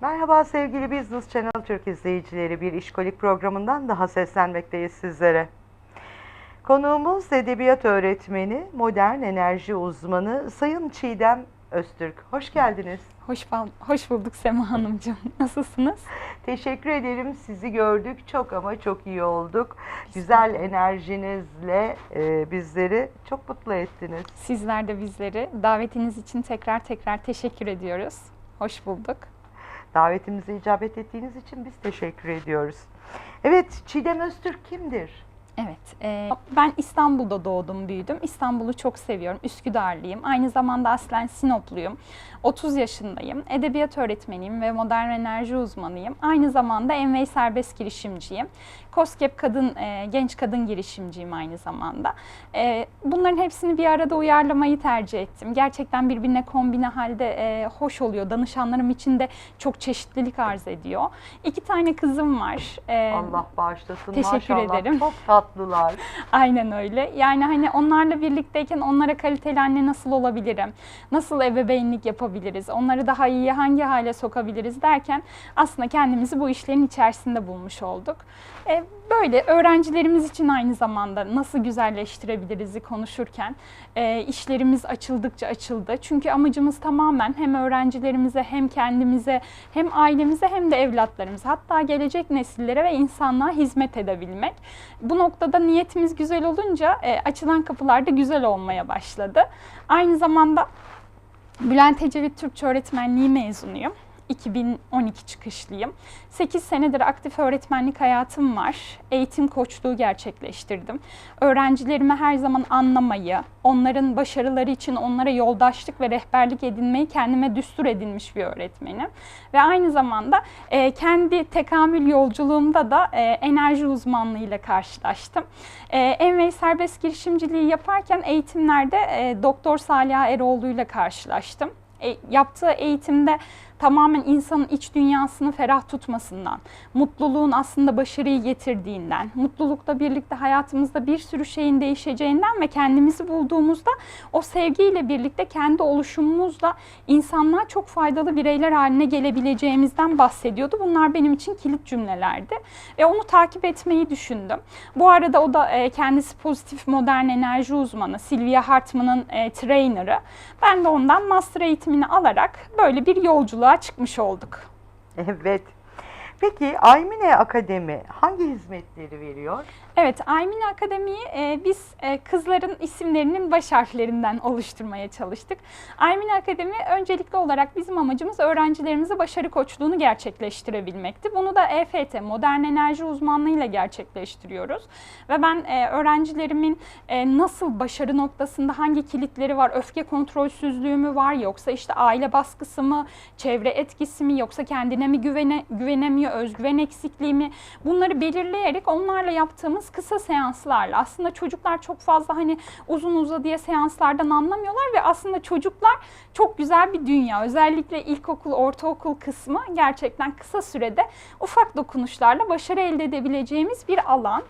Merhaba sevgili Business Channel Türk izleyicileri. Bir işkolik programından daha seslenmekteyiz sizlere. Konuğumuz edebiyat öğretmeni, modern enerji uzmanı Sayın Çiğdem Öztürk. Hoş geldiniz. Hoş, hoş bulduk Sema Hanımcığım. Nasılsınız? Teşekkür ederim. Sizi gördük. Çok ama çok iyi olduk. Güzel enerjinizle e, bizleri çok mutlu ettiniz. Sizler de bizleri davetiniz için tekrar tekrar teşekkür ediyoruz. Hoş bulduk. Davetimize icabet ettiğiniz için biz teşekkür ediyoruz. Evet, Çiğdem Öztürk kimdir? Evet, e, ben İstanbul'da doğdum, büyüdüm. İstanbul'u çok seviyorum. Üsküdarlıyım. Aynı zamanda aslen Sinopluyum. 30 yaşındayım. Edebiyat öğretmeniyim ve modern enerji uzmanıyım. Aynı zamanda Envey serbest girişimciyim. COSGAP kadın, e, genç kadın girişimciyim aynı zamanda. E, bunların hepsini bir arada uyarlamayı tercih ettim. Gerçekten birbirine kombine halde e, hoş oluyor. Danışanlarım için de çok çeşitlilik arz ediyor. İki tane kızım var. E, Allah bağışlasın. teşekkür Maşallah, ederim. Çok tatlılar. Aynen öyle. Yani hani onlarla birlikteyken onlara kaliteli anne nasıl olabilirim? Nasıl ebeveynlik yapabiliriz? Onları daha iyi hangi hale sokabiliriz derken aslında kendimizi bu işlerin içerisinde bulmuş olduk. E, böyle öğrencilerimiz için aynı zamanda nasıl güzelleştirebiliriz'i konuşurken e, işlerimiz açıldıkça açıldı. Çünkü amacımız tamamen hem öğrencilerimize hem kendimize hem ailemize hem de evlatlarımıza hatta gelecek nesillere ve insanlığa hizmet edebilmek. Bu noktada niyetimiz güzel olunca e, açılan kapılar da güzel olmaya başladı. Aynı zamanda Bülent Ecevit Türkçe öğretmenliği mezunuyum. 2012 çıkışlıyım. 8 senedir aktif öğretmenlik hayatım var. Eğitim koçluğu gerçekleştirdim. Öğrencilerime her zaman anlamayı, onların başarıları için onlara yoldaşlık ve rehberlik edinmeyi kendime düstur edinmiş bir öğretmenim. Ve aynı zamanda e, kendi tekamül yolculuğumda da e, enerji uzmanlığıyla karşılaştım. E, Envey serbest girişimciliği yaparken eğitimlerde e, Doktor Salih Eroğlu ile karşılaştım. E, yaptığı eğitimde tamamen insanın iç dünyasını ferah tutmasından, mutluluğun aslında başarıyı getirdiğinden, mutlulukla birlikte hayatımızda bir sürü şeyin değişeceğinden ve kendimizi bulduğumuzda o sevgiyle birlikte kendi oluşumumuzla insanlığa çok faydalı bireyler haline gelebileceğimizden bahsediyordu. Bunlar benim için kilit cümlelerdi ve onu takip etmeyi düşündüm. Bu arada o da e, kendisi pozitif modern enerji uzmanı, Sylvia Hartman'ın e, trainer'ı. Ben de ondan master eğitimini alarak böyle bir yolculuğa çıkmış olduk. Evet. Peki Aymine Akademi hangi hizmetleri veriyor? Evet, Aymine Akademi'yi e, biz e, kızların isimlerinin baş harflerinden oluşturmaya çalıştık. Aymine Akademi öncelikli olarak bizim amacımız öğrencilerimize başarı koçluğunu gerçekleştirebilmekti. Bunu da EFT, Modern Enerji Uzmanlığı'yla gerçekleştiriyoruz. Ve ben e, öğrencilerimin e, nasıl başarı noktasında hangi kilitleri var, öfke kontrolsüzlüğü mü var yoksa işte aile baskısı mı, çevre etkisi mi yoksa kendine mi güvene, güvenemiyor, özgüven eksikliği mi bunları belirleyerek onlarla yaptığımız kısa seanslarla aslında çocuklar çok fazla hani uzun uzadıya seanslardan anlamıyorlar ve aslında çocuklar çok güzel bir dünya. Özellikle ilkokul, ortaokul kısmı gerçekten kısa sürede ufak dokunuşlarla başarı elde edebileceğimiz bir alan.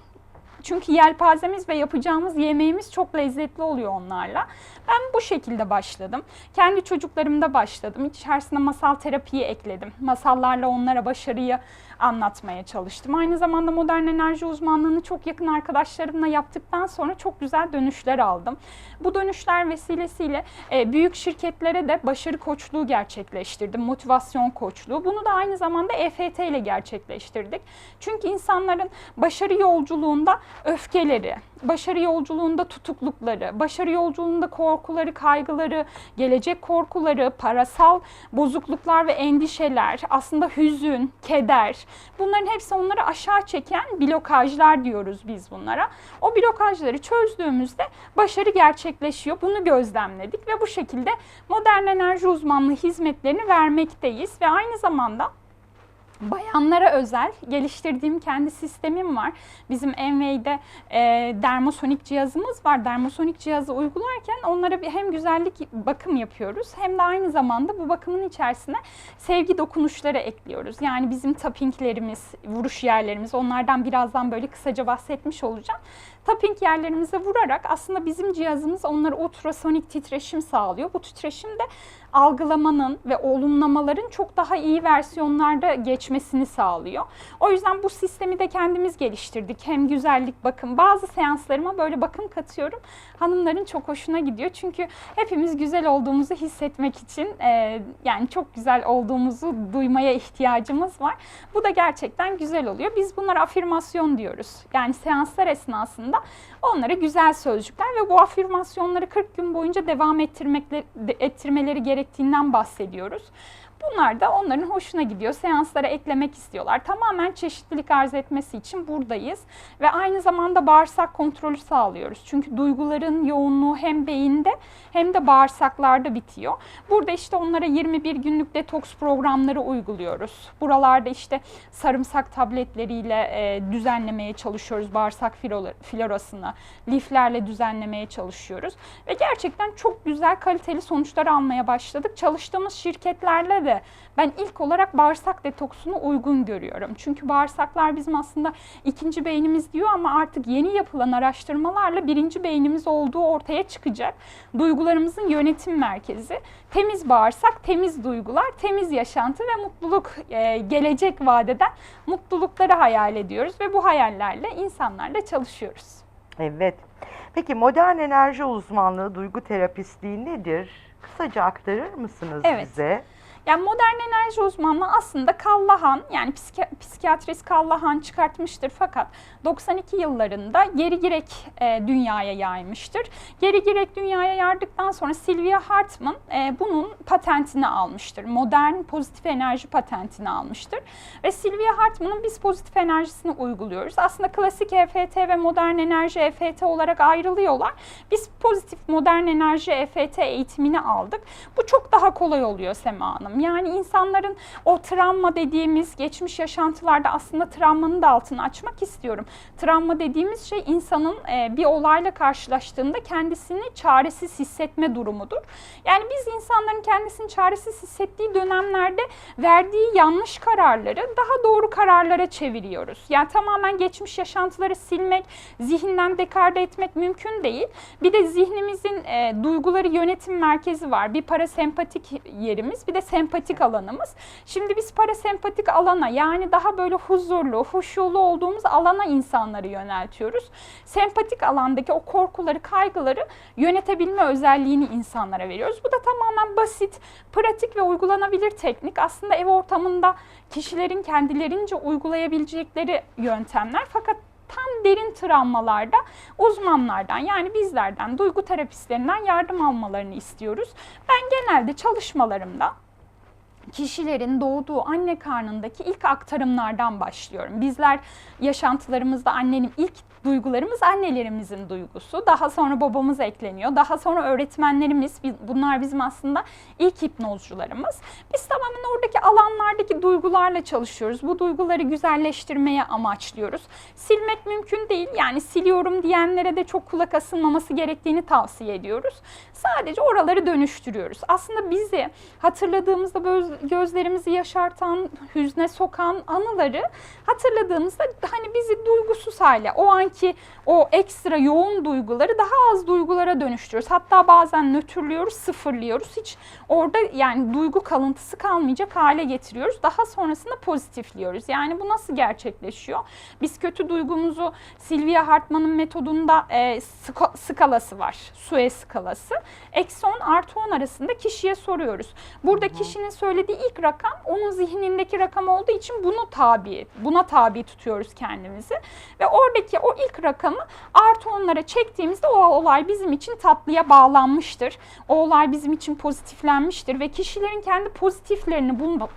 Çünkü yelpazemiz ve yapacağımız yemeğimiz çok lezzetli oluyor onlarla. Ben bu şekilde başladım. Kendi çocuklarımda başladım. İçerisine masal terapiyi ekledim. Masallarla onlara başarıyı anlatmaya çalıştım. Aynı zamanda modern enerji uzmanlığını çok yakın arkadaşlarımla yaptıktan sonra çok güzel dönüşler aldım. Bu dönüşler vesilesiyle e, büyük şirketlere de başarı koçluğu gerçekleştirdim. Motivasyon koçluğu. Bunu da aynı zamanda EFT ile gerçekleştirdik. Çünkü insanların başarı yolculuğunda öfkeleri, başarı yolculuğunda tutuklukları, başarı yolculuğunda korkuları, kaygıları, gelecek korkuları, parasal bozukluklar ve endişeler, aslında hüzün, keder, bunların hepsi onları aşağı çeken blokajlar diyoruz biz bunlara. O blokajları çözdüğümüzde başarı gerçekleşiyor. Bunu gözlemledik ve bu şekilde modern enerji uzmanlığı hizmetlerini vermekteyiz ve aynı zamanda bayanlara özel geliştirdiğim kendi sistemim var. Bizim Envey'de e, dermosonik cihazımız var. Dermosonik cihazı uygularken onlara bir hem güzellik bakım yapıyoruz hem de aynı zamanda bu bakımın içerisine sevgi dokunuşları ekliyoruz. Yani bizim tappinglerimiz, vuruş yerlerimiz onlardan birazdan böyle kısaca bahsetmiş olacağım. Tapping yerlerimize vurarak aslında bizim cihazımız onlara ultrasonik titreşim sağlıyor. Bu titreşim de algılamanın ve olumlamaların çok daha iyi versiyonlarda geçmesini sağlıyor. O yüzden bu sistemi de kendimiz geliştirdik. Hem güzellik bakım. Bazı seanslarıma böyle bakım katıyorum. Hanımların çok hoşuna gidiyor. Çünkü hepimiz güzel olduğumuzu hissetmek için e, yani çok güzel olduğumuzu duymaya ihtiyacımız var. Bu da gerçekten güzel oluyor. Biz bunlara afirmasyon diyoruz. Yani seanslar esnasında onlara güzel sözcükler ve bu afirmasyonları 40 gün boyunca devam ettirmekle, ettirmeleri gerektiğinden bahsediyoruz. Bunlar da onların hoşuna gidiyor. Seanslara eklemek istiyorlar. Tamamen çeşitlilik arz etmesi için buradayız. Ve aynı zamanda bağırsak kontrolü sağlıyoruz. Çünkü duyguların yoğunluğu hem beyinde hem de bağırsaklarda bitiyor. Burada işte onlara 21 günlük detoks programları uyguluyoruz. Buralarda işte sarımsak tabletleriyle e, düzenlemeye çalışıyoruz bağırsak florasını. Liflerle düzenlemeye çalışıyoruz. Ve gerçekten çok güzel kaliteli sonuçlar almaya başladık. Çalıştığımız şirketlerle de ben ilk olarak bağırsak detoksunu uygun görüyorum. Çünkü bağırsaklar bizim aslında ikinci beynimiz diyor ama artık yeni yapılan araştırmalarla birinci beynimiz olduğu ortaya çıkacak. Duygularımızın yönetim merkezi. Temiz bağırsak, temiz duygular, temiz yaşantı ve mutluluk e, gelecek vadeden mutlulukları hayal ediyoruz ve bu hayallerle insanlarla çalışıyoruz. Evet. Peki modern enerji uzmanlığı, duygu terapistliği nedir? Kısaca aktarır mısınız Evet. bize? Yani modern enerji uzmanlığı aslında Kallahan yani psiki- psikiyatrist Kallahan çıkartmıştır fakat 92 yıllarında geri girek e, dünyaya yaymıştır. Geri girek dünyaya yardıktan sonra Sylvia Hartman e, bunun patentini almıştır. Modern pozitif enerji patentini almıştır. Ve Sylvia Hartman'ın biz pozitif enerjisini uyguluyoruz. Aslında klasik EFT ve modern enerji EFT olarak ayrılıyorlar. Biz pozitif modern enerji EFT eğitimini aldık. Bu çok daha kolay oluyor Sema Hanım. Yani insanların o travma dediğimiz geçmiş yaşantılarda aslında travmanın da altını açmak istiyorum. Travma dediğimiz şey insanın e, bir olayla karşılaştığında kendisini çaresiz hissetme durumudur. Yani biz insanların kendisini çaresiz hissettiği dönemlerde verdiği yanlış kararları daha doğru kararlara çeviriyoruz. Yani tamamen geçmiş yaşantıları silmek, zihinden dekarde etmek mümkün değil. Bir de zihnimizin e, duyguları yönetim merkezi var. Bir parasempatik yerimiz, bir de sempatik alanımız. Şimdi biz parasempatik alana yani daha böyle huzurlu, huşulu olduğumuz alana insanları yöneltiyoruz. Sempatik alandaki o korkuları, kaygıları yönetebilme özelliğini insanlara veriyoruz. Bu da tamamen basit, pratik ve uygulanabilir teknik. Aslında ev ortamında kişilerin kendilerince uygulayabilecekleri yöntemler fakat tam derin travmalarda uzmanlardan yani bizlerden, duygu terapistlerinden yardım almalarını istiyoruz. Ben genelde çalışmalarımda kişilerin doğduğu anne karnındaki ilk aktarımlardan başlıyorum. Bizler yaşantılarımızda annenin ilk duygularımız annelerimizin duygusu. Daha sonra babamız ekleniyor. Daha sonra öğretmenlerimiz, bunlar bizim aslında ilk hipnozcularımız. Biz tamamen oradaki alanlardaki duygularla çalışıyoruz. Bu duyguları güzelleştirmeye amaçlıyoruz. Silmek mümkün değil. Yani siliyorum diyenlere de çok kulak asılmaması gerektiğini tavsiye ediyoruz. Sadece oraları dönüştürüyoruz. Aslında bizi hatırladığımızda gözlerimizi yaşartan, hüzne sokan anıları hatırladığımızda hani bizi duygusuz hale, o anki o ekstra yoğun duyguları daha az duygulara dönüştürüyoruz. Hatta bazen nötrlüyoruz, sıfırlıyoruz. Hiç orada yani duygu kalıntısı kalmayacak hale getiriyoruz. Daha sonrasında pozitifliyoruz. Yani bu nasıl gerçekleşiyor? Biz kötü duygumuzu Sylvia Hartman'ın metodunda e, ska, skalası var. Sue skalası. Eksi 10 artı 10 arasında kişiye soruyoruz. Burada kişinin söylediği ilk rakam onun zihnindeki rakam olduğu için bunu tabi, buna tabi tutuyoruz kendimizi. Ve oradaki o ilk rakamı artı onlara çektiğimizde o olay bizim için tatlıya bağlanmıştır. O olay bizim için pozitiflenmiştir ve kişilerin kendi pozitiflerini bulma,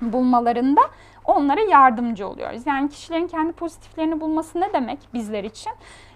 bulmalarında onlara yardımcı oluyoruz. Yani kişilerin kendi pozitiflerini bulması ne demek bizler için?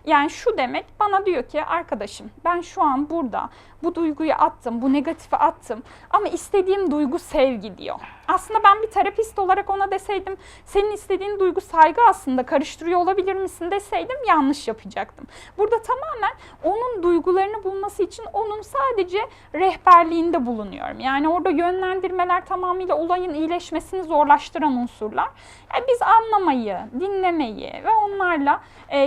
Yani şu demek bana diyor ki arkadaşım ben şu an burada bu duyguyu attım, bu negatifi attım ama istediğim duygu sevgi diyor. Aslında ben bir terapist olarak ona deseydim senin istediğin duygu saygı aslında karıştırıyor olabilir misin deseydim yanlış yapacaktım. Burada tamamen onun duygularını bulması için onun sadece rehberliğinde bulunuyorum. Yani orada yönlendirmeler tamamıyla olayın iyileşmesini zorlaştıran unsurlar. Yani biz anlamayı, dinlemeyi ve onlarla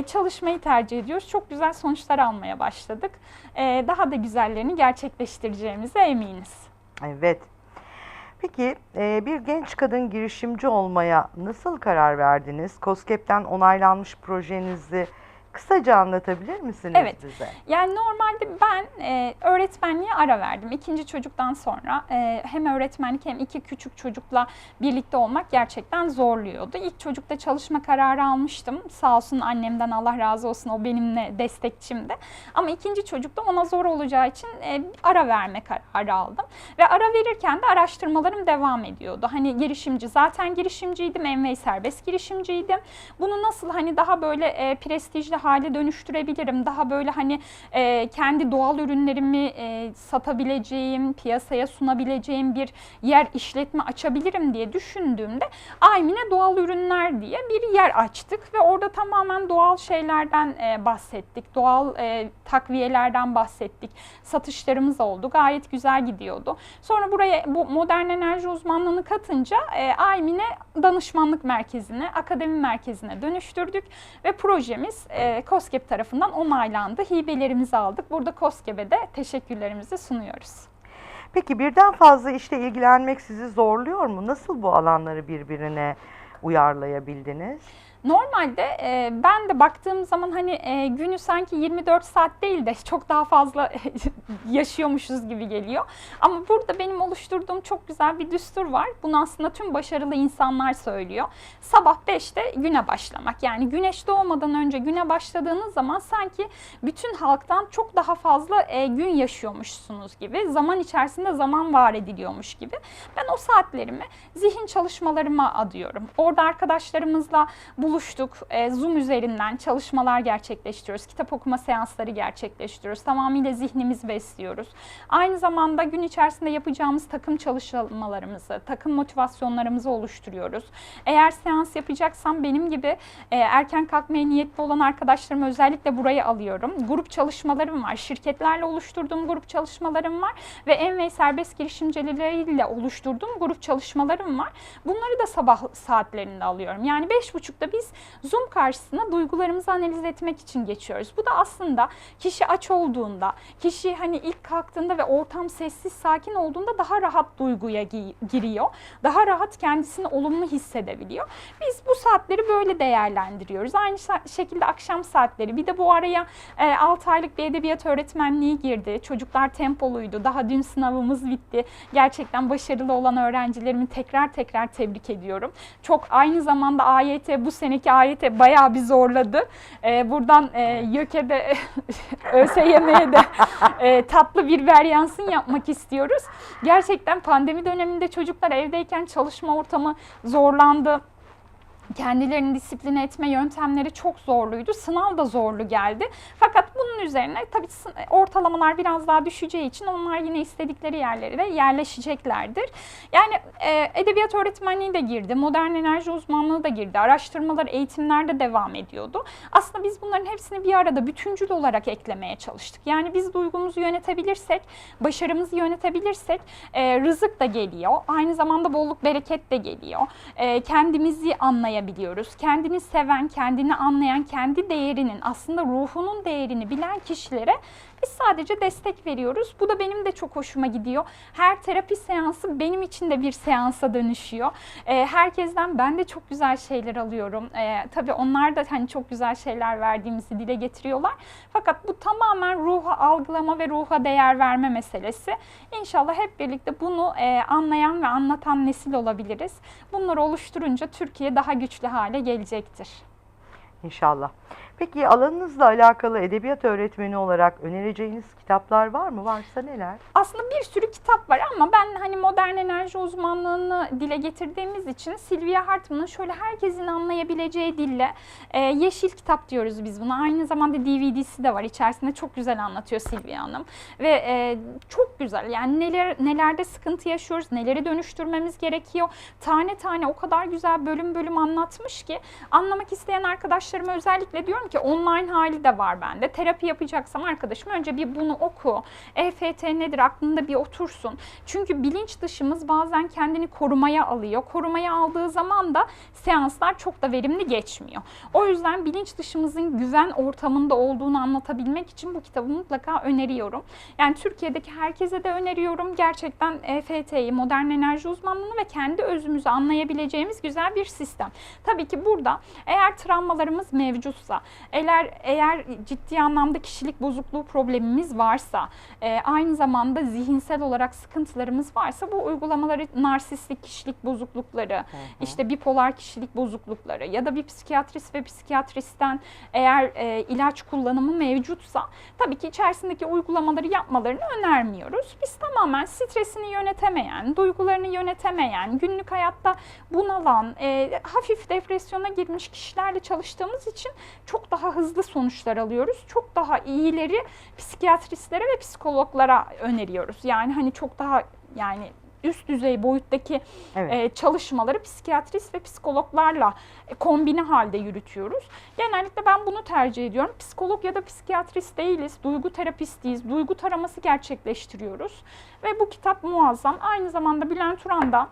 çalışmayı tercih ediyoruz. Çok güzel sonuçlar almaya başladık. E, daha da güzellerini gerçekleştireceğimize eminiz. Evet. Peki e, bir genç kadın girişimci olmaya nasıl karar verdiniz? COSGAP'ten onaylanmış projenizi kısaca anlatabilir misiniz Evet. bize? Yani normalde ben e, öğretmenliğe ara verdim. İkinci çocuktan sonra e, hem öğretmenlik hem iki küçük çocukla birlikte olmak gerçekten zorluyordu. İlk çocukta çalışma kararı almıştım. Sağ olsun annemden Allah razı olsun o benimle destekçimdi. Ama ikinci çocukta ona zor olacağı için e, ara verme kararı aldım. Ve ara verirken de araştırmalarım devam ediyordu. Hani girişimci zaten girişimciydim. Envey serbest girişimciydim. Bunu nasıl hani daha böyle e, prestijli hale dönüştürebilirim? Daha böyle hani e, kendi doğal ürünlerimi e, satabileceğim, piyasaya sunabileceğim bir yer işletme açabilirim diye düşündüğümde Aymine Doğal Ürünler diye bir yer açtık ve orada tamamen doğal şeylerden e, bahsettik. Doğal e, takviyelerden bahsettik. Satışlarımız oldu. Gayet güzel gidiyordu. Sonra buraya bu modern enerji uzmanlığını katınca e, Aymine danışmanlık merkezine, akademi merkezine dönüştürdük ve projemiz e, COSGAP tarafından onaylandı. Hibelerimizi aldık. Burada COSGAP'e de teşekkürlerimizi sunuyoruz. Peki birden fazla işle ilgilenmek sizi zorluyor mu? Nasıl bu alanları birbirine uyarlayabildiniz? Normalde e, ben de baktığım zaman hani e, günü sanki 24 saat değil de çok daha fazla yaşıyormuşuz gibi geliyor. Ama burada benim oluşturduğum çok güzel bir düstur var. Bunu aslında tüm başarılı insanlar söylüyor. Sabah 5'te güne başlamak. Yani güneş doğmadan önce güne başladığınız zaman sanki bütün halktan çok daha fazla e, gün yaşıyormuşsunuz gibi. Zaman içerisinde zaman var ediliyormuş gibi. Ben o saatlerimi zihin çalışmalarıma adıyorum. Orada arkadaşlarımızla buluştuk. E, Zoom üzerinden çalışmalar gerçekleştiriyoruz. Kitap okuma seansları gerçekleştiriyoruz. Tamamıyla zihnimizi besliyoruz. Aynı zamanda gün içerisinde yapacağımız takım çalışmalarımızı, takım motivasyonlarımızı oluşturuyoruz. Eğer seans yapacaksam benim gibi e, erken kalkmaya niyetli olan arkadaşlarımı özellikle buraya alıyorum. Grup çalışmalarım var. Şirketlerle oluşturduğum grup çalışmalarım var ve Envey serbest girişimcileriyle oluşturduğum grup çalışmalarım var. Bunları da sabah saatlerinde alıyorum. Yani 5.30'da biz Zoom karşısına duygularımızı analiz etmek için geçiyoruz. Bu da aslında kişi aç olduğunda, kişi hani ilk kalktığında ve ortam sessiz, sakin olduğunda daha rahat duyguya gi- giriyor. Daha rahat kendisini olumlu hissedebiliyor. Biz bu saatleri böyle değerlendiriyoruz. Aynı şekilde akşam saatleri. Bir de bu araya e, 6 aylık bir edebiyat öğretmenliği girdi. Çocuklar tempoluydu. Daha dün sınavımız bitti. Gerçekten başarılı olan öğrencilerimi tekrar tekrar tebrik ediyorum. Çok aynı zamanda AYT bu seneki AYT bayağı bir zorladı. E, buradan e, YÖK'e ÖSYM'ye de e, tatlı bir veryansın yapmak istiyoruz. Gerçekten pandemi döneminde çocuklar evdeyken çalışma ortamı zorlandı kendilerini disipline etme yöntemleri çok zorluydu. Sınav da zorlu geldi. Fakat bunun üzerine tabii ortalamalar biraz daha düşeceği için onlar yine istedikleri yerlere yerleşeceklerdir. Yani e, edebiyat öğretmenliği de girdi, modern enerji uzmanlığı da girdi, araştırmalar, eğitimler de devam ediyordu. Aslında biz bunların hepsini bir arada bütüncül olarak eklemeye çalıştık. Yani biz duygumuzu yönetebilirsek, başarımızı yönetebilirsek e, rızık da geliyor. Aynı zamanda bolluk bereket de geliyor. E, kendimizi anlayabiliyoruz. Kendini seven, kendini anlayan, kendi değerinin aslında ruhunun değerini bilen kişilere biz sadece destek veriyoruz. Bu da benim de çok hoşuma gidiyor. Her terapi seansı benim için de bir seansa dönüşüyor. E, herkesten ben de çok güzel şeyler alıyorum. E, tabii onlar da hani çok güzel şeyler verdiğimizi dile getiriyorlar. Fakat bu tamamen ruha algılama ve ruha değer verme meselesi. İnşallah hep birlikte bunu e, anlayan ve anlatan nesil olabiliriz. Bunları oluşturunca Türkiye daha güçlü hale gelecektir. İnşallah. Peki alanınızla alakalı edebiyat öğretmeni olarak önereceğiniz kitaplar var mı? Varsa neler? Aslında bir sürü kitap var ama ben hani modern enerji uzmanlığını dile getirdiğimiz için Sylvia Hartman'ın şöyle herkesin anlayabileceği dille e, yeşil kitap diyoruz biz buna. Aynı zamanda DVD'si de var. İçerisinde çok güzel anlatıyor Sylvia Hanım. Ve e, çok güzel yani neler nelerde sıkıntı yaşıyoruz, neleri dönüştürmemiz gerekiyor. Tane tane o kadar güzel bölüm bölüm anlatmış ki anlamak isteyen arkadaşlarıma özellikle diyorum ki online hali de var bende. Terapi yapacaksam arkadaşım önce bir bunu oku. EFT nedir aklında bir otursun. Çünkü bilinç dışımız bazen kendini korumaya alıyor. Korumaya aldığı zaman da seanslar çok da verimli geçmiyor. O yüzden bilinç dışımızın güven ortamında olduğunu anlatabilmek için bu kitabı mutlaka öneriyorum. Yani Türkiye'deki herkese de öneriyorum. Gerçekten EFT'yi, modern enerji uzmanlığını ve kendi özümüzü anlayabileceğimiz güzel bir sistem. Tabii ki burada eğer travmalarımız mevcutsa, eğer eğer ciddi anlamda kişilik bozukluğu problemimiz varsa, e, aynı zamanda zihinsel olarak sıkıntılarımız varsa bu uygulamaları narsistik kişilik bozuklukları, işte bipolar kişilik bozuklukları ya da bir psikiyatrist ve psikiyatristten eğer e, ilaç kullanımı mevcutsa tabii ki içerisindeki uygulamaları yapmalarını önermiyoruz. Biz tamamen stresini yönetemeyen, duygularını yönetemeyen, günlük hayatta bunalan, e, hafif depresyona girmiş kişilerle çalıştığımız için çok daha hızlı sonuçlar alıyoruz. Çok daha iyileri psikiyatristlere ve psikologlara öneriyoruz. Yani hani çok daha yani üst düzey boyuttaki Evet. e, çalışmaları psikiyatrist ve psikologlarla e, kombine halde yürütüyoruz. Genellikle ben bunu tercih ediyorum. Psikolog ya da psikiyatrist değiliz, duygu terapistiyiz, duygu taraması gerçekleştiriyoruz. Ve bu kitap muazzam. Aynı zamanda Bülent Uran da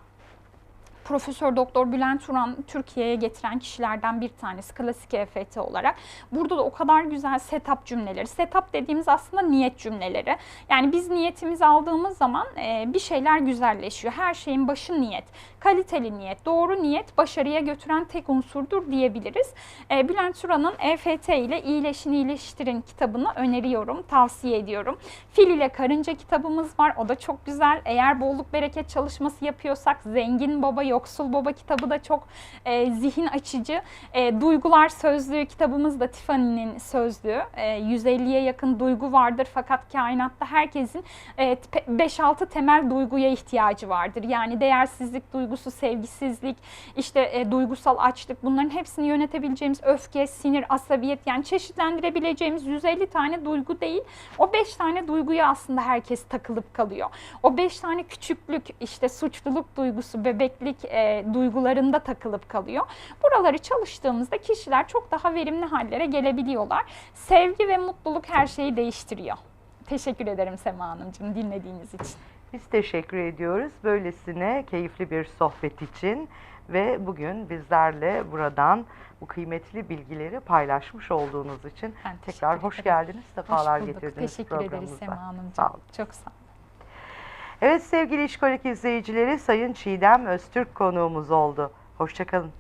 Profesör Doktor Bülent Uran Türkiye'ye getiren kişilerden bir tanesi klasik EFT olarak. Burada da o kadar güzel setup cümleleri. Setup dediğimiz aslında niyet cümleleri. Yani biz niyetimizi aldığımız zaman e, bir şeyler güzelleşiyor. Her şeyin başı niyet. Kaliteli niyet, doğru niyet başarıya götüren tek unsurdur diyebiliriz. E, Bülent Uran'ın EFT ile İyileşin İyileştirin kitabını öneriyorum, tavsiye ediyorum. Fil ile Karınca kitabımız var. O da çok güzel. Eğer bolluk bereket çalışması yapıyorsak Zengin Baba Yoksul Baba kitabı da çok e, zihin açıcı. E, Duygular Sözlüğü kitabımız da Tiffany'nin sözlüğü. E, 150'ye yakın duygu vardır fakat kainatta herkesin e, te- 5-6 temel duyguya ihtiyacı vardır. Yani değersizlik duygusu, sevgisizlik, işte e, duygusal açlık bunların hepsini yönetebileceğimiz öfke, sinir, asabiyet yani çeşitlendirebileceğimiz 150 tane duygu değil. O 5 tane duyguya aslında herkes takılıp kalıyor. O 5 tane küçüklük, işte suçluluk duygusu, bebeklik e, duygularında takılıp kalıyor. Buraları çalıştığımızda kişiler çok daha verimli hallere gelebiliyorlar. Sevgi ve mutluluk her şeyi değiştiriyor. Teşekkür ederim Sema Hanımcığım dinlediğiniz için. Biz teşekkür ediyoruz böylesine keyifli bir sohbet için ve bugün bizlerle buradan bu kıymetli bilgileri paylaşmış olduğunuz için tekrar hoş geldiniz, sefalar Hoş bulduk. getirdiniz Teşekkür ederiz. Sema Hanımcığım. Sağ olun. Çok sağ olun. Evet sevgili İşkolik izleyicileri Sayın Çiğdem Öztürk konuğumuz oldu. Hoşçakalın.